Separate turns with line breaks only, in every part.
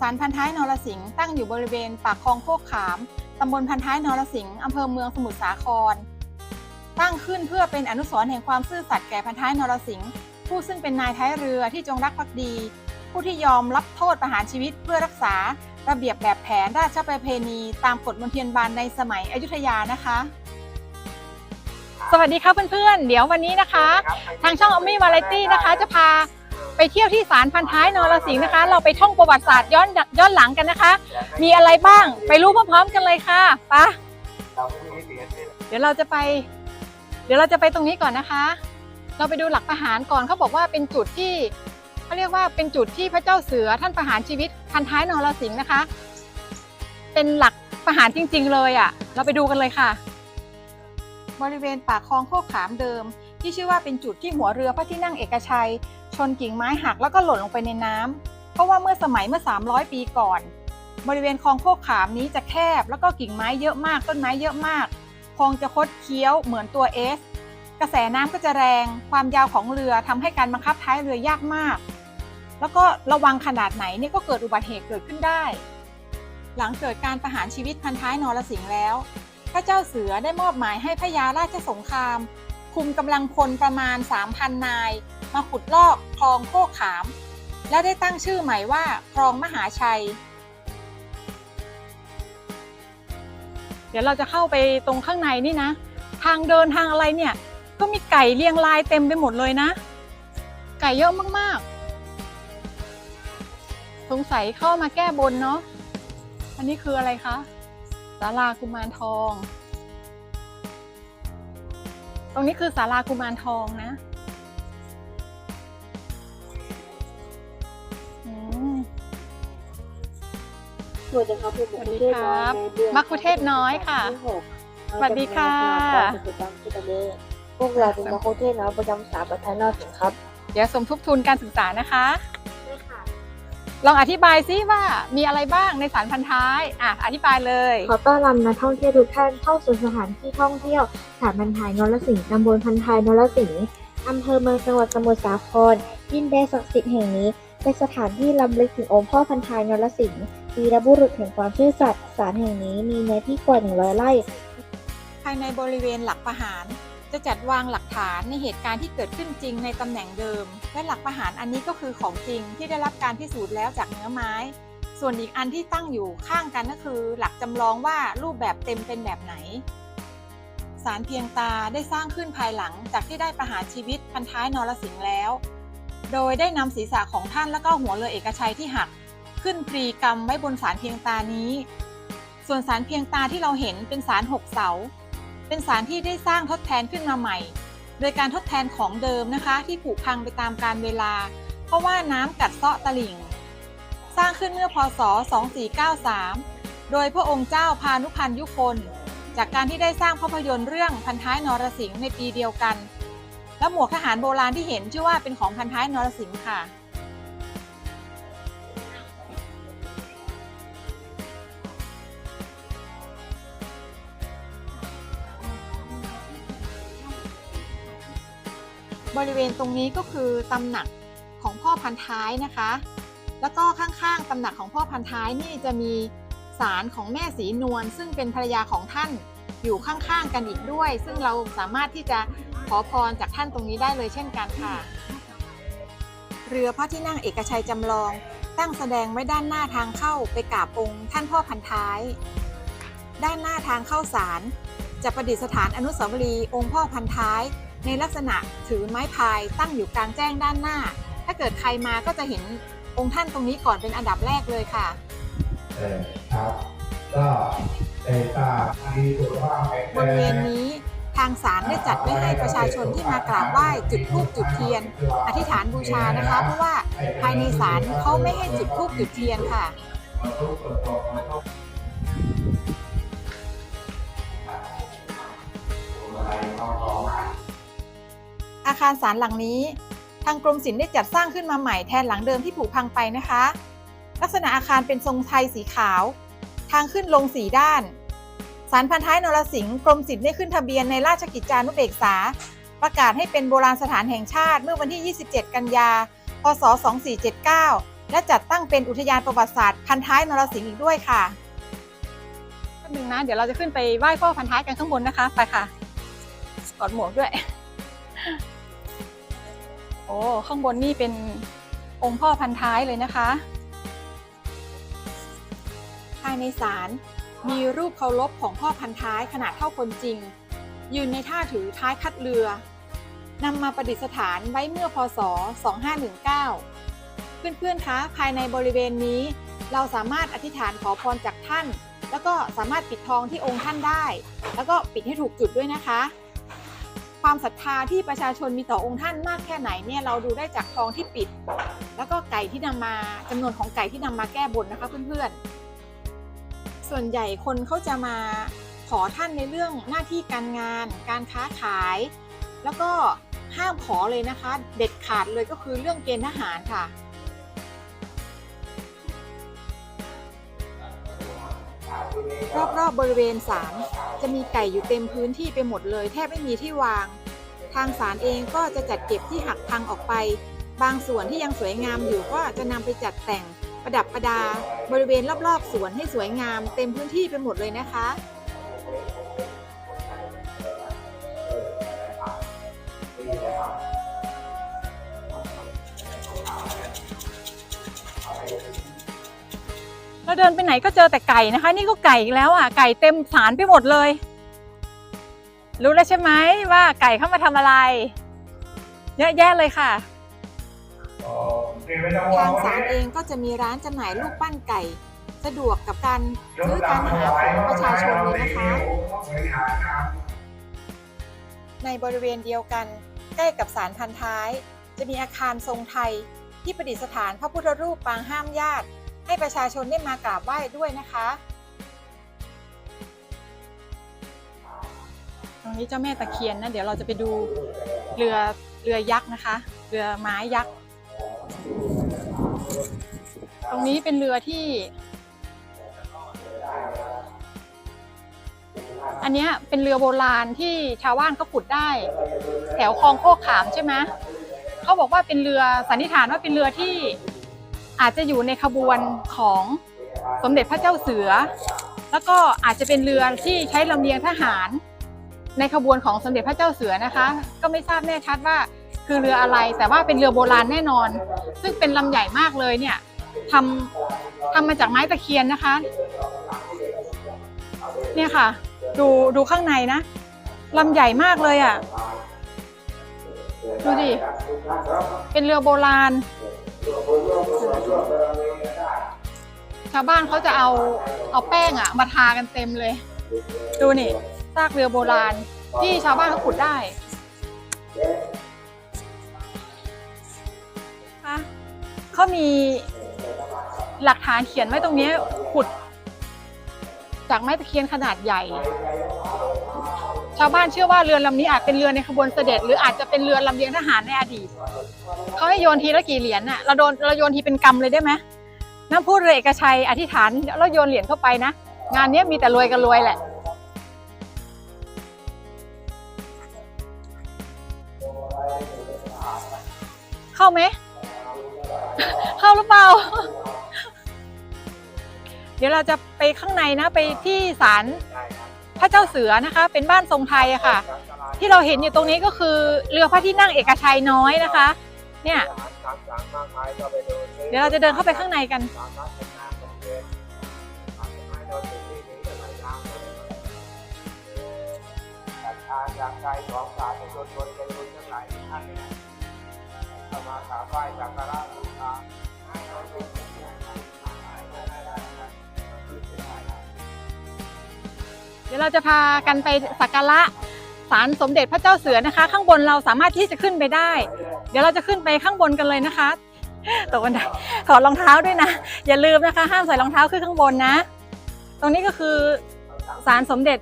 ศาลพันท้ายนรสิงห์ตั้งอยู่บริเวณปากคลองโคกขาม ตำบลพันท้ายนรสิงห์อำเภอเมืองสมุทรสาคร ตั้งขึ้นเพื่อเป็นอนุสรณ์แห่งความซื่อสัตย์แก่พันท้ายนรสิงห์ผู้ซึ่งเป็นนายท้ายเรือที่จงรักภักดี ผู้ที่ยอมรับโทษประหารชีวิตเพื่อรักษา ระเบียบแบบแผนราชประเพณี ตามกฎมนเทียนบานในสมัยอยุธยานะคะ สวัสดีค่ะเพื่อนๆ เดี๋ยววันนี้นะคะ ทางช่องอมมี่วาไรตี้นะคะ จะพา ไปเที่ยวที่ศาลพันท้ายนรสิงห์นะคะ เราไปท่องประวัติศาสตร์ย้อนย้อนหลังกันนะคะ มีอะไรบ้างไปรู้พร้อมๆกันเลยค่ะไปะเดี๋ยวเราจะไป เดี๋ยวเราจะไปตรงนี้ก่อนนะคะ เราไปดูหลักประหารก่อนเขาบอกว่าเป็นจุดที่เขาเรียกว่าเป็นจุดที่พระเจ้าเสือท่านประหารชีวิตพันท้ายนรสิงห์นะคะ เป็นหลักประหารจริง ๆ เลยอะ่ะ เราไปดูกันเลยค่ะ บริเวณปากคลองโคกขามเดิม ที่ชื่อว่าเป็นจุดที่หัวเรือพระที่นั่งเอกชัย ชนกิ่งไม้หักแล้วก็หล่นลงไปในน้ำเพราะว่าเมื่อสมัยเมื่อ 300 ปีก่อน บริเวณคลองโคกขามนี้จะแคบ แล้วก็กิ่งไม้เยอะมาก ต้นไม้เยอะมากคลองจะคดเคี้ยวเหมือนตัวเอสกระแสน้ำก็จะแรง ความยาวของเรือทำให้การบังคับท้ายเรือยากมาก แล้วก็ระวังขนาดไหนเนี่ยก็เกิดอุบัติเหตุเกิดขึ้นได้ หลังเกิดการประหารชีวิตพันท้ายนรสิงห์แล้ว พระเจ้าเสือได้มอบหมายให้พระยาราชสงคราม คุมกำลังพลประมาณ 3,000 นาย มาขุดลอกคลองโคกขาม และได้ตั้งชื่อใหม่ว่าคลองมหาชัย เดี๋ยวเราจะเข้าไปตรงข้างในนี่นะ ทางเดินทางอะไรเนี่ย ก็มีไก่เรียงรายเต็มไปหมดเลยนะ ไก่เยอะมากๆ สงสัยเข้ามาแก้บนเนาะอันนี้คืออะไรคะศาลากุมารทอง ตรงนี้คือศาลากุมารทองนะอืม
สวัสดีครับผม
สวัสดีครับมัคคุเทศน้อยค่ะ สวัสดีค่ะ
พวกเราเป็นมัคคุเทศน้อยประจำสาประธานนอสิงครับ
เดี๋ยวสมทบทุนการศึกษานะคะ ลองอธิบายซิว่ามีอะไรบ้างในสารพันท้ายอะอธิบายเลย
ขอต้อนรับนักท่องเที่ยวทุกท่านเข้าสู่สถานที่ท่องเที่ยวสถานพันท้ายนรสิงห์ตำบลพันท้ายนรสิงห์อำเภอเมืองจังหวัดสมุทรสาครดินแดนศักดิ์สิทธิ์แห่งนี้เป็นสถานที่รำลึกถึงองค์พ่อพันท้ายนรสิงห์วีรบุรุษแห่งความซื่อสัตย์ศาลแห่งนี้มีเนื้อที่กว่า100ไร่
ภายในบริเวณหลักประหาร จะจัดวางหลักฐานในเหตุการณ์ที่เกิดขึ้นจริงในตำแหน่งเดิม และหลักประหารอันนี้ก็คือของจริงที่ได้รับการพิสูจน์แล้วจากเนื้อไม้ ส่วนอีกอันที่ตั้งอยู่ข้างกันก็คือ หลักจำลองว่ารูปแบบเต็มเป็นแบบไหนสารเพียงตาได้สร้างขึ้นภายหลังจากที่ได้ประหารชีวิตพันท้ายนรสิงห์แล้ว โดยได้นำศีรษะของท่านและก็หัวเรือเอกชัยที่หัก ขึ้นพรีกรรมไว้บนสารเพียงตานี้ ส่วนสารเพียงตาที่เราเห็นเป็นสารหกเสา เป็นสารที่ได้สร้างทดแทนขึ้นมาใหม่ โดยการทดแทนของเดิมนะคะ ที่ผุพังไปตามกาลเวลา เพราะว่าน้ำกัดเซาะตลิ่ง สร้างขึ้นเมื่อพศ 2493 โดยพระองค์เจ้าพานุพันธ์ยุคน จากการที่ได้สร้างภาพยนตร์เรื่องพันท้ายนรสิงห์ในปีเดียวกัน และหมวกทหารโบราณที่เห็นชื่อว่าเป็นของพันท้ายนรสิงห์ค่ะ บริเวณตรงนี้ก็คือตำหนักของพ่อพันท้ายนะคะ แล้วก็ข้างๆตำหนักของพ่อพันท้ายนี่จะมีศาลของแม่สีนวลซึ่งเป็นภรรยาของท่านอยู่ข้างๆกันอีกด้วย ซึ่งเราสามารถที่จะขอพรจากท่านตรงนี้ได้เลยเช่นกันค่ะ เรือพระที่นั่งเอกชัยจำลอง ตั้งแสดงไว้ด้านหน้าทางเข้าไปกราบองค์ ท่านพ่อพันท้าย ด้านหน้าทางเข้าศาล จะประดิษฐานอนุสาวรีย์องค์พ่อพันท้าย ในลักษณะถือไม้พายตั้งอยู่กลางแจ้งด้านหน้า ถ้าเกิดใครมาก็จะเห็นองค์ท่านตรงนี้ก่อนเป็นอันดับแรกเลยค่ะ
เออครับก็เอตาดีสุขภาง
บ
รง
ริเวณนี้ทางศาลได้จัดไว้ให้ประชาชนที่มากราบไหว้จุดธูปจุดเทียน อธิษฐานบูชานะคะ เพราะว่าภายในศาลเขาไม่ให้จุดธูปจุดเทียนค่ะ
อา
คารศาลหลังนี้ ทางกรมศิลป์ได้จัดสร้างขึ้นมาใหม่แทนหลังเดิมที่ผุพังไปนะคะ ลักษณะอาคารเป็นทรงไทยสีขาว ทางขึ้นลงสีด้านศาลพันท้ายนรสิงห์กรมศิลป์ได้ขึ้นทะเบียนในราชกิจจานุเบกษา ประกาศให้เป็นโบราณสถานแห่งชาติเมื่อวันที่ 27 กันยา พศ 2479 และจัดตั้งเป็นอุทยานประวัติศาสตร์พันท้ายนรสิงห์อีกด้วยค่ะแป๊บนึงนะ เดี๋ยวเราจะขึ้นไปไหว้พ่อพันท้ายกันข้างบนนะคะ ไปค่ะกอดหมวกด้วย โอ้ข้างบนนี่เป็นองค์พ่อพันท้ายเลยนะคะ ภายในศาลมีรูปเคารพของพ่อพันท้ายขนาดเท่าคนจริง ยืนในท่าถือท้ายคัดเรือนำมาประดิษฐานไว้เมื่อพศ 2519 เพื่อนๆ คะ ภายในบริเวณนี้ เราสามารถอธิษฐานขอพรจากท่าน แล้วก็สามารถปิดทองที่องค์ท่านได้ แล้วก็ปิดให้ถูกจุดด้วยนะคะ ความศรัทธาที่ประชาชนมีต่อองค์ท่านมากแค่ไหนเนี่ยเราดูได้จากทองที่ปิด แล้วก็ไก่ที่นำมาจำนวนของไก่ที่นำมาแก้บนนะคะเพื่อนๆ ส่วนใหญ่คนเขาจะมาขอท่านในเรื่องหน้าที่การงาน การค้าขาย แล้วก็ห้ามขอเลยนะคะ เด็ดขาดเลยก็คือเรื่องเกณฑ์ทหารค่ะ รอบๆบบริเวณศาลจะมีไก่อยู่เต็มพื้นที่ไปหมดเลย แทบไม่มีที่วาง ทางศาลเองก็จะจัดเก็บที่หักพังออกไป บางส่วนที่ยังสวยงามอยู่ก็จะนำไปจัดแต่งประดับประดา บริเวณรอบๆสวนให้สวยงาม เต็มพื้นที่ไปหมดเลยนะคะ เราเดินไปไหนก็เจอแต่ไก่นะคะ นี่ก็ไก่อีกแล้วอะไก่เต็มศาลไปหมดเลย รู้แล้วใช่ไหมว่าไก่เข้ามาทำอะไร เยอะแยะเลยค่ะ ทางศาลเองก็จะมีร้านจำหน่ายลูกปั้นไก่ สะดวกกับการซื้อการหาของประชาชนเลยนะคะ ในบริเวณเดียวกัน ใกล้กับศาลพันท้าย จะมีอาคารทรงไทย ที่ประดิษฐานพระพุทธรูปปางห้ามญาติ ให้ประชาชนได้มากราบไหว้ด้วยนะคะตรงนี้เจ้าแม่ตะเคียนนะเดี๋ยวเราจะไปดูเรือเรือยักษ์นะคะ เรือไม้ยักษ์ตรงนี้เป็นเรือที่ อันนี้เป็นเรือโบราณที่ชาวบ้านเขาขุดได้ แถวคลองโคกขามใช่ไหมเขาบอกว่าเป็นเรือสันนิษฐานว่าเป็นเรือที่ อาจจะอยู่ในขบวนของสมเด็จพระเจ้าเสือ แล้วก็อาจจะเป็นเรือที่ใช้ลำเลียงทหาร ในขบวนของสมเด็จพระเจ้าเสือนะคะ ก็ไม่ทราบแน่ชัดว่าคือเรืออะไร แต่ว่าเป็นเรือโบราณแน่นอน ซึ่งเป็นลำใหญ่มากเลยเนี่ยทำทำมาจากไม้ตะเคียนนะคะ เนี่ยค่ะ ดูดูข้างในนะลำใหญ่มากเลยอะ่ะ ดูดิ เป็นเรือโบราณ ชาวบ้านเขาจะเอาเอาแป้งอะ่ะมาทากันเต็มเลย ดูนี่ซากเรือโบราณที่ชาวบ้านเขาขุดได้ะเขามีหลักฐานเขียนไว้ตรงนี้ขุด จากไม้ตะเคียนขนาดใหญ่ ชาวบ้านเชื่อว่าเรือลำนี้อาจเป็นเรือในขบวนเสด็จ หรืออาจจะเป็นเรือลำเลียงทหารในอดีตเขาให้โยนทีละกี่เหรียญน่ะเราโดนเราโยนทีเป็นกำเลยได้ไหมน้ำพูดเรือเอกชัยอธิษฐานแล้วโยนเหรียญเข้าไปนะ งานนี้มีแต่รวยกันรวยแหละเข้าไหม เข้าหรือเปล่า เดี๋ยวเราจะไปข้างในนะ ไปที่ศาล พระเจ้าเสือนะคะ เป็นบ้านทรงไทยอะค่ะ ที่เราเห็นอยู่ตรงนี้ก็คือเรือพระที่นั่งเอกชัยน้อยนะคะ เนี่ยเดี๋ยวเราจะเดินเข้าไปข้างในกัน
จากใจของสาธุชนชนเป็นคนทั้งหลายท่านเนี่ยเข้ามากราบไหว้สักการะบูชาให้เราเป็น
เดี๋ยวเราจะพากันไปสักการะศาลสมเด็จพระเจ้าเสือนะคะ ข้างบนเราสามารถที่จะขึ้นไปได้ เดี๋ยวเราจะขึ้นไปข้างบนกันเลยนะคะตกบันไดถอดรองเท้าด้วยนะ อย่าลืมนะคะ ห้ามใส่รองเท้าขึ้นข้างบนนะ ตรงนี้ก็คือศาลสมเด็จ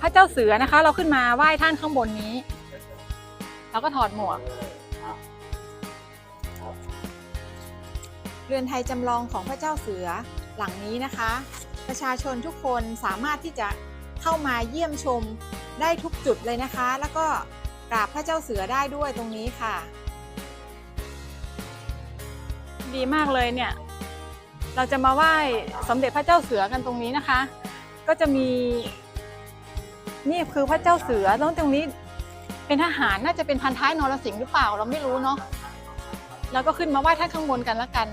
พระเจ้าเสือนะคะ เราขึ้นมาไหว้ท่านข้างบนนี้เราก็ถอดหมวก เรือนไทยจำลองของพระเจ้าเสือหลังนี้นะคะ ประชาชนทุกคนสามารถที่จะเข้ามาเยี่ยมชมได้ทุกจุดเลยนะคะ แล้วก็กราบพระเจ้าเสือได้ด้วยตรงนี้ค่ะ ดีมากเลยเนี่ย เราจะมาไหว้สมเด็จพระเจ้าเสือกันตรงนี้นะคะ ก็จะมีนี่คือพระเจ้าเสือตรงตรงนี้เป็นทหารน่าจะเป็นพันท้ายนรสิงห์หรือเปล่า เราไม่รู้เนาะแล้วก็ขึ้นมาไหว้ท่านข้างบนกันละกัน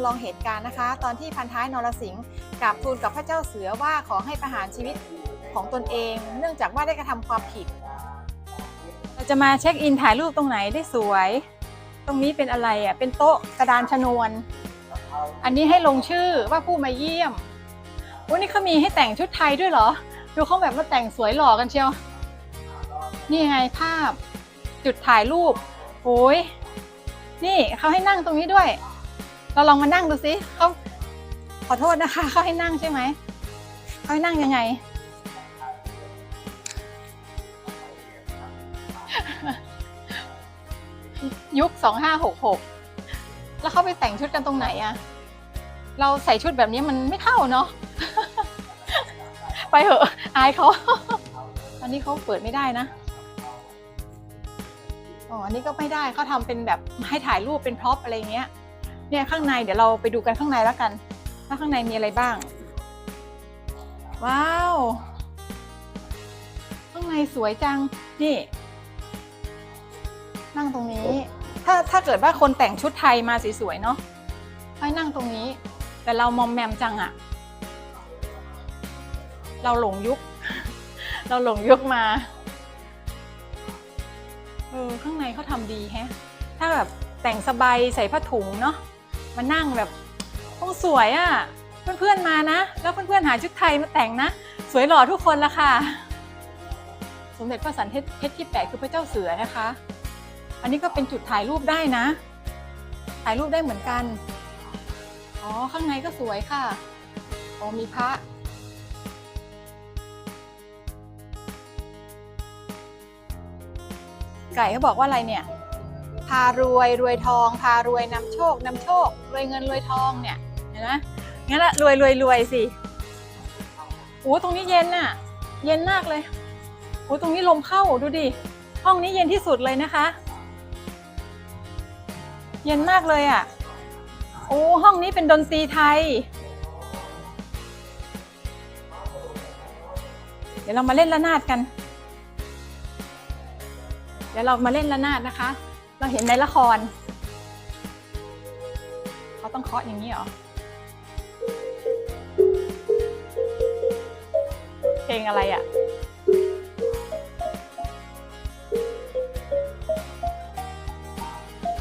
ำลองเหตุการณ์นะคะ ตอนที่พันท้ายนรสิงห์กราบทูลกับพระเจ้าเสือว่าขอให้ประหารชีวิตของตนเอง เนื่องจากว่าได้กระทำความผิด เราจะมาเช็คอินถ่ายรูปตรงไหนได้สวย ตรงนี้เป็นอะไรอะเป็นโต๊ะกระดานชนวน อันนี้ให้ลงชื่อว่าผู้มาเยี่ยมวันนี้เขามีให้แต่งชุดไทยด้วยเหรอดูเขาแบบมาแต่งสวยหล่อกันเชียว นี่ไงภาพ จุดถ่ายรูปโอ้ยนี่เขาให้นั่งตรงนี้ด้วย เราลองมานั่งดูสิเขาขอโทษนะคะเขาให้นั่งใช่ไหมเขาให้นั่งยังไง ยุคสองห้าหกหกแล้วเขาไปแต่งชุดกันตรงไหนอะเราใส่ชุดแบบนี้มันไม่เข้าเนาะไปเหอะอายเขาอันนี้เขาเปิดไม่ได้นะอ๋ออันนี้ก็ไม่ได้เขาทำเป็นแบบให้ถ่ายรูปเป็นพร็อพอะไรเงี้ย เนี่ยข้างในเดี๋ยวเราไปดูกันข้างในแล้วกันว่าข้างในมีอะไรบ้าง ว้าว ข้างในสวยจัง นี่ นั่งตรงนี้ ถ้าถ้าเกิดว่าคนแต่งชุดไทยมาสวยๆเนาะให้นั่งตรงนี้ แต่เรามอมแมมจังอะเราหลงยุค เราหลงยุคมาเออข้างในเขาทำดีแฮะ ถ้าแบบแต่งสบายใส่ผ้าถุงเนาะ มานั่งแบบต้องสวยอะ่ะเพื่อนๆมานะ แล้วเพื่อนๆหาชุดไทยมาแต่งนะ สวยหล่อทุกคนละค่ะ สมเด็จพระสันเพชรที่แปดคือพระเจ้าเสือนะคะ อันนี้ก็เป็นจุดถ่ายรูปได้นะ ถ่ายรูปได้เหมือนกัน อ๋อ ข้างในก็สวยค่ะ อ๋อ มีพระไก่เขาบอกว่าอะไรเนี่ย พารวยรวยทอง พารวยนำโชคนำโชค รวยเงินรวยทองเนี่ยเห็นไหมงั้นละรวยรวยรวยสิโอ้ตรงนี้เย็นน่ะ เย็นมากเลยโอ้ตรงนี้ลมเข้าดูดิห้องนี้เย็นที่สุดเลยนะคะ เย็นมากเลยอะโอ้ห้องนี้เป็นดนตรีไทย เดี๋ยวเรามาเล่นระนาดกัน เดี๋ยวเรามาเล่นระนาดนะคะ เราเห็นในละคร เขาต้องเคาะอย่างนี้เหรอ เพลงอะไรอะ่ะ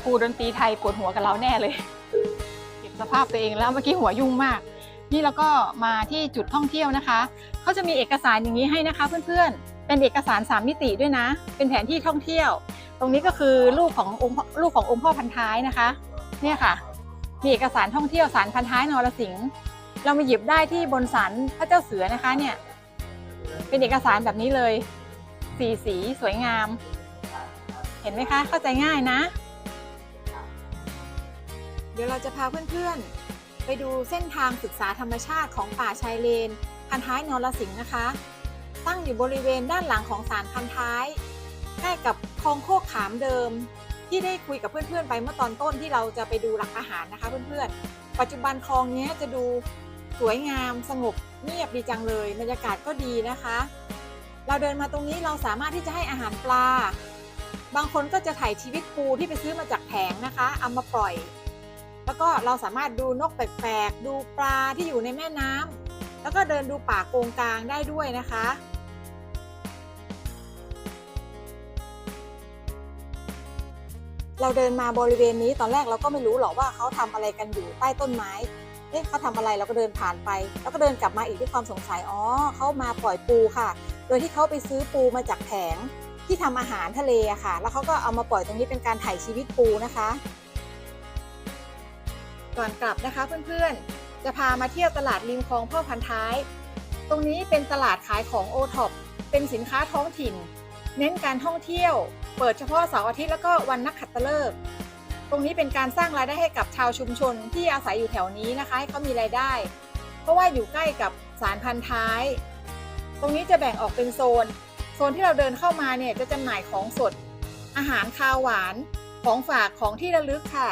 ครูดนตรีไทยปวดหัวกับเราแน่เลยเก็บสภาพตัวเองแล้วเมื่อกี้หัวยุ่งมาก นี่เราก็มาที่จุดท่องเที่ยวนะคะเขาจะมีเอกสารอย่างนี้ให้นะคะเพื่อนๆ เป็นเอกสาร 3 มิติด้วยนะ เป็นแผนที่ท่องเที่ยว ตรงนี้ก็คือลูกขององค์ลูกขององค์พ่อพันท้ายนะคะ เนี่ยค่ะ มีเอกสารท่องเที่ยวสารพันท้ายนรสิงห์เรามาหยิบได้ที่บนศาลพระเจ้าเสือนะคะเนี่ย เป็นเอกสารแบบนี้เลยสีสีสวยงาม เห็นไหมคะ เข้าใจง่ายนะ เดี๋ยวเราจะพาเพื่อนๆ ไปดูเส้นทางศึกษาธรรมชาติของป่าชายเลน พันท้ายนรสิงห์นะคะ ตั้งอยู่บริเวณด้านหลังของศาลพันท้าย ใกล้กับคลองโคกขามเดิม ที่ได้คุยกับเพื่อนๆ ไปเมื่อตอนต้นที่เราจะไปดูหลักอาหารนะคะเพื่อนๆ ปัจจุบันคลองนี้จะดูสวยงามสงบเงียบดีจังเลยบรรยากาศก็ดีนะคะ เราเดินมาตรงนี้เราสามารถที่จะให้อาหารปลา บางคนก็จะถ่ายชีวิตปูที่ไปซื้อมาจากแผงนะคะเอามาปล่อย แล้วก็เราสามารถดูนกแปลกๆดูปลาที่อยู่ในแม่น้ำแล้วก็เดินดูป่าโกงกลางได้ด้วยนะคะ เราเดินมาบริเวณนี้ตอนแรกเราก็ไม่รู้หรอกว่าเขาทำอะไรกันอยู่ใต้ต้นไม้เอ๊ะเขาทำอะไรเราก็เดินผ่านไป แล้วก็เดินกลับมาอีกด้วยความสงสัย อ๋อเขามาปล่อยปูค่ะ โดยที่เขาไปซื้อปูมาจากแผงที่ทำอาหารทะเลอะค่ะ แล้วเขาก็เอามาปล่อยตรงนี้เป็นการถ่ายชีวิตปูนะคะ ก่อนกลับนะคะเพื่อนๆ จะพามาเที่ยวตลาดริมคลองพ่อพันท้าย ตรงนี้เป็นตลาดขายของโอท็อปเป็นสินค้าท้องถิ่น เน้นการท่องเที่ยว เปิดเฉพาะเสาร์อาทิตย์แล้วก็วันนักขัตฤกษ์ตรงนี้เป็นการสร้างรายได้ให้กับชาวชุมชนที่อาศัยอยู่แถวนี้นะคะ ให้เขามีรายได้ เพราะว่าอยู่ใกล้กับสารพันท้าย ตรงนี้จะแบ่งออกเป็นโซน โซนที่เราเดินเข้ามาเนี่ยจะจำหน่ายของสด อาหารคาวหวาน ของฝากของที่ระลึกค่ะ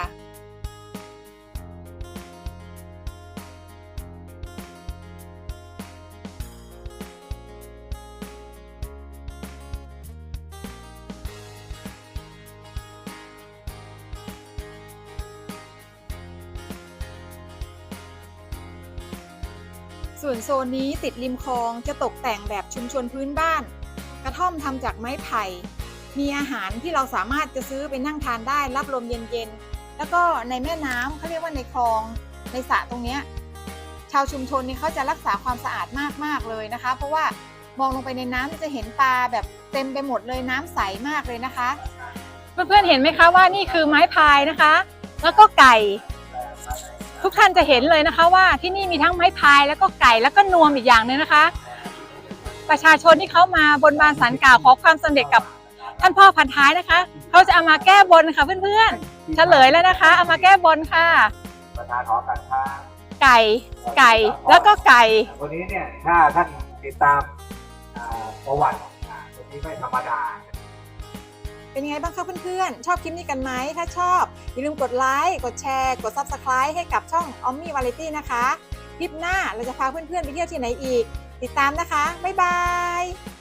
ส่วนโซนนี้ติดริมคลองจะตกแต่งแบบชุมชนพื้นบ้าน กระท่อมทำจากไม้ไผ่ มีอาหารที่เราสามารถจะซื้อไปนั่งทานได้รับลมเย็นๆ แล้วก็ในแม่น้ำเขาเรียกว่าในคลองในสระตรงนี้ชาวชุมชนนี่เขาจะรักษาความสะอาดมากๆเลยนะคะ เพราะว่ามองลงไปในน้ำจะเห็นปลาแบบเต็มไปหมดเลยน้ำใสมากเลยนะคะ เพื่อนๆเห็นไหมคะว่านี่คือไม้พายนะคะ แล้วก็ไก่ ทุกท่านจะเห็นเลยนะคะว่าที่นี่มีทั้งไม้พายแล้วก็ไก่แล้วก็นวมอีกอย่างหนึงนะคะ ประชาชนที่เขามาบนบานสันกล่าวขอความสำเร็จกับท่านพ่อพันท้ายนะคะเขาจะเอามาแก้บนค่ะเพื่อนๆเฉลยแล้วนะคะ เอามาแก้บนค่ะ
ประธานหอการค้า
ไก่ไก่แล้วก็ไก่
วันนี้เนี่ยถ้าท่านติดตามอ่าประวัติอ่าวันนี้ไม่ธรรมดา
เป็นยังไงบ้างคะเพื่อนๆ ชอบคลิปนี้กันไหม ถ้าชอบ อย่าลืมกดไลค์ กดแชร์ กด Subscribe ให้กับช่อง o m m i Variety นะคะ คลิปหน้าเราจะพาเพื่อนๆ ไปเที่ยวที่ไหนอีก ติดตามนะคะ บ๊ายบาย